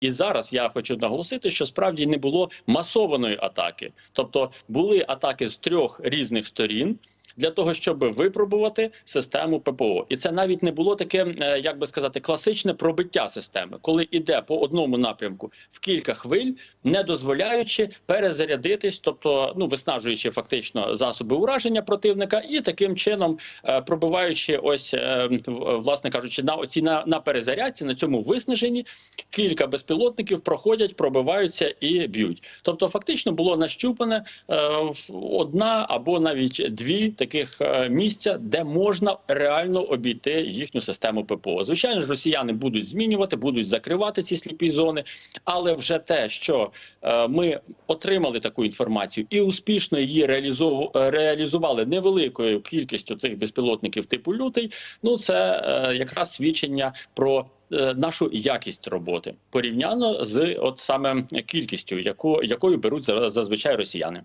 І зараз я хочу наголосити, що справді не було масованої атаки, тобто були атаки з трьох різних сторін. Для того щоб випробувати систему ППО, і це навіть не було таке, е, як би сказати, класичне пробиття системи, коли іде по одному напрямку в кілька хвиль, не дозволяючи перезарядитись, тобто ну виснажуючи фактично засоби ураження противника, і таким чином е, пробиваючи, ось е, власне кажучи, на оці на, на перезарядці, на цьому виснаженні кілька безпілотників проходять, пробиваються і б'ють. Тобто, фактично було нащупане одна або навіть дві таких е, місця, де можна реально обійти їхню систему ППО. Звичайно ж, росіяни будуть змінювати, будуть закривати ці сліпі зони, але вже те, що е, ми отримали таку інформацію і успішно її е, реалізували невеликою кількістю цих безпілотників типу лютий. Ну це якраз свідчення про. Нашу якість роботи порівняно з от саме кількістю, яку якою беруть за- зазвичай росіяни.